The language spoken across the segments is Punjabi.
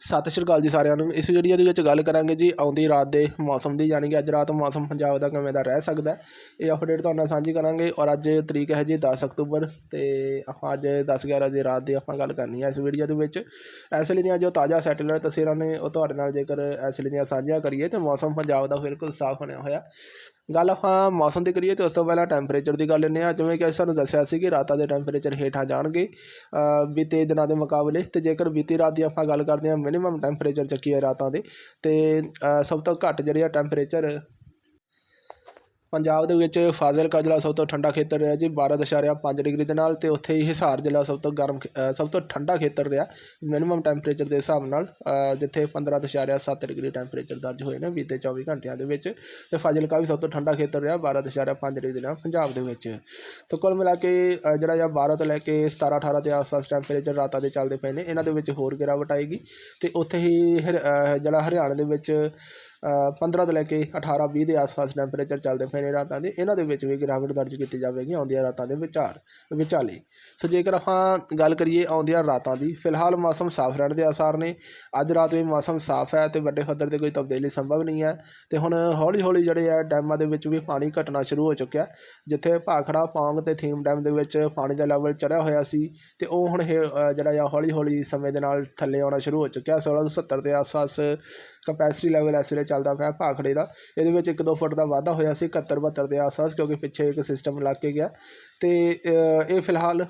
ਸਤਿ ਸ਼੍ਰੀ ਅਕਾਲ ਜੀ ਸਾਰਿਆਂ ਨੂੰ। ਇਸ ਵੀਡੀਓ ਦੇ ਵਿੱਚ ਗੱਲ ਕਰਾਂਗੇ ਜੀ ਆਉਂਦੀ ਰਾਤ ਦੇ ਮੌਸਮ ਦੀ, ਯਾਨੀ ਕਿ ਅੱਜ ਰਾਤ ਮੌਸਮ ਪੰਜਾਬ ਦਾ ਕਿਵੇਂ ਦਾ ਰਹਿ ਸਕਦਾ ਇਹ ਅਪਡੇਟ ਤੁਹਾਡੇ ਨਾਲ ਸਾਂਝੀ ਕਰਾਂਗੇ ਔਰ ਅੱਜ ਤਰੀਕ ਹੈ ਜੀ 10 ਅਕਤੂਬਰ ਤੇ ਆਪਾਂ ਅੱਜ 10 11 ਦੀ ਰਾਤ ਦੀ ਆਪਾਂ ਗੱਲ ਕਰਨੀ ਹੈ ਇਸ ਵੀਡੀਓ ਦੇ ਵਿੱਚ। ਇਸ ਲਈ ਦੀਆਂ ਜੋ ਤਾਜ਼ਾ ਸੈਟੇਲਾਈਟ ਤਸਵੀਰਾਂ ਨੇ ਉਹ ਤੁਹਾਡੇ ਨਾਲ ਜੇਕਰ ਇਸ ਲਈ ਦੀਆਂ ਸਾਂਝੀਆਂ ਕਰੀਏ ਤੇ ਮੌਸਮ ਪੰਜਾਬ ਦਾ ਬਿਲਕੁਲ ਸਾਫ਼ ਬਣਿਆ ਹੋਇਆ। ਗੱਲ ਆਪਾਂ ਮੌਸਮ ਦੀ ਕਰੀਏ ਤੇ ਉਸ ਤੋਂ ਪਹਿਲਾਂ ਟੈਂਪਰੇਚਰ ਦੀ ਗੱਲ ਲੈਂਦੇ ਹਾਂ। ਜਿਵੇਂ ਕਿ ਅਸੀਂ ਸਾਨੂੰ ਦੱਸਿਆ ਸੀ ਕਿ ਰਾਤਾਂ ਦੇ ਟੈਂਪਰੇਚਰ ਹੇਠਾਂ ਜਾਣਗੇ ਬੀਤੇ ਦਿਨਾਂ ਦੇ ਮੁਕਾਬਲੇ ਤੇ ਜੇਕਰ ਬੀਤੀ ਰਾਤ ਦੀ ਆਪਾਂ ਗੱਲ ਕਰਦੇ ਹਾਂ ਮਿਨੀਮਮ ਟੈਂਪਰੇਚਰ ਚੱਕੀ ਹੈ ਰਾਤਾਂ ਦੇ ਤੇ ਸਭ ਤੋਂ ਘੱਟ ਜਿਹੜੇ ਆ ਟੈਂਪਰੇਚਰ ਪੰਜਾਬ ਦੇ ਵਿੱਚ ਫਾਜ਼ਿਲਕਾ ਜ਼ਿਲ੍ਹਾ ਸਭ ਤੋਂ ਠੰਡਾ ਖੇਤਰ ਰਿਹਾ ਜੀ 12.5 ਡਿਗਰੀ ਦੇ ਨਾਲ ਅਤੇ ਉੱਥੇ ਹੀ ਹਿਸਾਰ ਜ਼ਿਲ੍ਹਾ ਸਭ ਤੋਂ ਗਰਮ ਸਭ ਤੋਂ ਠੰਡਾ ਖੇਤਰ ਰਿਹਾ ਮਿਨੀਮਮ ਟੈਂਪਰੇਚਰ ਦੇ ਹਿਸਾਬ ਨਾਲ ਅ, ਜਿੱਥੇ 15.7 ਡਿਗਰੀ ਟੈਂਪਰੇਚਰ ਦਰਜ ਹੋਏ ਨੇ ਬੀਤੇ 24 ਘੰਟਿਆਂ ਦੇ ਵਿੱਚ ਤੇ ਫਾਜ਼ਿਲਕਾ ਵੀ ਸਭ ਤੋਂ ਠੰਡਾ ਖੇਤਰ ਰਿਹਾ 12.5 ਡਿਗਰੀ ਦੇ ਨਾਲ ਪੰਜਾਬ ਦੇ ਵਿੱਚ। ਸੋ ਕੁੱਲ ਮਿਲਾ ਕੇ ਜਿਹੜਾ ਜਾਂ 12 ਤੋਂ ਲੈ ਕੇ 17 18 ਦੇ ਆਸ-ਪਾਸ ਟੈਂਪਰੇਚਰ ਰਾਤਾਂ ਦੇ ਚੱਲਦੇ ਪਏ ਨੇ ਇਹਨਾਂ ਦੇ ਵਿੱਚ ਹੋਰ ਗਿਰਾਵਟ ਆਏਗੀ ਤੇ ਉੱਥੇ ਹੀ ਹਰ- ਜਿਹੜਾ ਹਰਿਆਣਾ ਦੇ ਵਿੱਚ 15 ਤੋਂ ਲੈ ਕੇ 18 20 ਦੇ ਆਸ-ਪਾਸ ਟੈਂਪਰੇਚਰ ਚੱਲਦੇ ਪਏ ਨੇ ਰਾਤਾਂ ਦੇ। ਇਹਨਾਂ ਦੇ ਵਿੱਚ ਵੀ ਗਿਰਾਵਟ ਦਰਜ ਕੀਤੀ ਜਾਵੇਗੀ ਆਉਂਦੀਆਂ ਰਾਤਾਂ ਦੇ ਵਿਚਾਰ ਵਿਚਾਲੇ। ਸੋ ਜੇਕਰ ਆਪਾਂ ਗੱਲ ਕਰੀਏ ਆਉਂਦੀਆਂ ਰਾਤਾਂ ਦੀ ਫਿਲਹਾਲ ਮੌਸਮ ਸਾਫ਼ ਰਹਿਣ ਦੇ ਆਸਾਰ ਨੇ। ਅੱਜ ਰਾਤ ਵੀ ਮੌਸਮ ਸਾਫ਼ ਹੈ ਤੇ ਵੱਡੇ ਪੱਧਰ ਤੇ ਕੋਈ ਤਬਦੀਲੀ ਸੰਭਵ ਨਹੀਂ ਹੈ। ਤੇ ਹੁਣ ਹੌਲੀ-ਹੌਲੀ ਜਿਹੜੇ ਆ ਡੈਮਾਂ ਦੇ ਵਿੱਚ ਵੀ ਪਾਣੀ ਘਟਣਾ ਸ਼ੁਰੂ ਹੋ ਚੁੱਕਿਆ ਜਿੱਥੇ ਭਾਖੜਾ ਪੌਂਗ ਤੇ ਥੀਮ ਡੈਮ ਦੇ ਵਿੱਚ ਪਾਣੀ ਦਾ ਲੈਵਲ ਚੜਿਆ ਹੋਇਆ ਸੀ ਤੇ ਉਹ ਹੁਣ ਇਹ, ਜਿਹੜਾ ਆ ਹੌਲੀ-ਹੌਲੀ ਸਮੇਂ ਦੇ ਨਾਲ ਥੱਲੇ ਆਉਣਾ ਸ਼ੁਰੂ ਹੋ ਚੁੱਕਿਆ 1670 ਦੇ ਆਸ-ਪਾਸ ਕਪੈਸਿਟੀ ਲੈਵਲ ਇਸ ਵੇਲੇ ਚੱਲਦਾ ਪਿਆ ਭਾਖੜੇ ਦਾ। ਇਹਦੇ ਵਿੱਚ 1-2 ਫੁੱਟ ਦਾ ਵਾਧਾ ਹੋਇਆ ਸੀ 71 72 ਦੇ ਆਸ-ਪਾਸ, ਕਿਉਂਕਿ ਪਿੱਛੇ ਇੱਕ ਸਿਸਟਮ ਲੱਗ ਕੇ ਗਿਆ। ਤੇ ਇਹ ਫਿਲਹਾਲ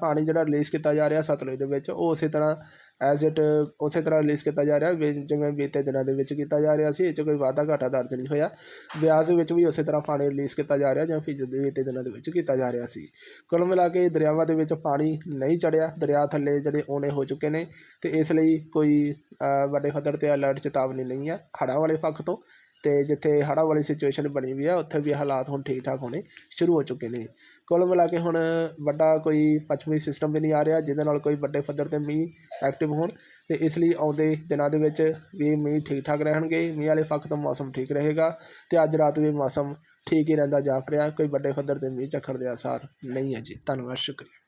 ਪਾਣੀ ਜਿਹੜਾ ਰਿਲੀਜ਼ ਕੀਤਾ ਜਾ ਰਿਹਾ ਸਤਲੁਜ ਦੇ ਵਿੱਚ, ਉਹ ਉਸੇ ਤਰ੍ਹਾਂ ਐਜ਼ ਇਟ ਉਸੇ ਤਰ੍ਹਾਂ ਰਿਲੀਜ਼ ਕੀਤਾ ਜਾ ਰਿਹਾ, ਵੀ ਜਿਵੇਂ ਬੀਤੇ ਦਿਨਾਂ ਦੇ ਵਿੱਚ ਕੀਤਾ ਜਾ ਰਿਹਾ ਸੀ, ਇਹ 'ਚ ਕੋਈ ਵਾਧਾ ਘਾਟਾ ਦਰਜ ਨਹੀਂ ਹੋਇਆ। ਵਿਆਜ ਵਿੱਚ ਵੀ ਉਸੇ ਤਰ੍ਹਾਂ ਪਾਣੀ ਰਿਲੀਜ਼ ਕੀਤਾ ਜਾ ਰਿਹਾ ਜਿਵੇਂ ਫਿਰ ਦੇ ਬੀਤੇ ਦਿਨਾਂ ਦੇ ਵਿੱਚ ਕੀਤਾ ਜਾ ਰਿਹਾ ਸੀ। ਕੁੱਲ ਮਿਲਾ ਕੇ ਦਰਿਆਵਾਂ ਦੇ ਵਿੱਚ ਪਾਣੀ ਨਹੀਂ ਚੜਿਆ, ਦਰਿਆ ਥੱਲੇ ਜਿਹੜੇ ਆਉਣੇ ਹੋ ਚੁੱਕੇ ਨੇ, ਤੇ ਇਸ ਲਈ ਕੋਈ ਵੱਡੇ ਪੱਧਰ ਤੇ ਅਲਰਟ ਚੇਤਾਵਨੀ ਨਹੀਂ ਹੈ। ਹੜ੍ਹਾਂ ਵਾਲੇ ਪੱਖ ਤੋਂ ਤੇ ਜਿੱਥੇ ਹੜ੍ਹਾਂ ਵਾਲੀ ਸਿਚੁਏਸ਼ਨ ਬਣੀ ਵੀ ਹੈ ਉੱਥੇ ਵੀ ਹਾਲਾਤ ਹੁਣ ਠੀਕ ਠਾਕ ਹੋਣੇ ਸ਼ੁਰੂ ਹੋ ਚੁੱਕੇ ਨੇ। ਕੁੱਲ ਮਿਲਾ ਕੇ ਹੁਣ ਵੱਡਾ ਕੋਈ ਪੱਛਮੀ ਸਿਸਟਮ ਵੀ ਨਹੀਂ ਆ ਰਿਹਾ, ਜਿਹਦੇ ਨਾਲ ਕੋਈ ਵੱਡੇ ਪੱਧਰ ਤੇ ਮੀਂਹ ਐਕਟਿਵ ਹੋਣ ਤੇ ਇਸ ਲਈ ਆਉਂਦੇ ਦਿਨਾਂ ਦੇ ਵਿੱਚ ਵੀ ਮੀਂਹ ਠੀਕ ਠਾਕ ਰਹਿਣਗੇ, ਮੀਂਹ ਵਾਲੇ ਪੱਖ ਤੋਂ ਮੌਸਮ ਠੀਕ ਰਹੇਗਾ ਤੇ ਅੱਜ ਰਾਤ ਵੀ ਮੌਸਮ ਠੀਕ ਹੀ ਰਹਿੰਦਾ ਜਾਪ ਰਿਹਾ, ਕੋਈ ਵੱਡੇ ਪੱਧਰ ਤੇ ਮੀਂਹ ਝੱਖੜ ਦੇ ਆਸਾਰ ਨਹੀਂ ਹੈ ਜੀ। ਧੰਨਵਾਦ, ਸ਼ੁਕਰੀਆ।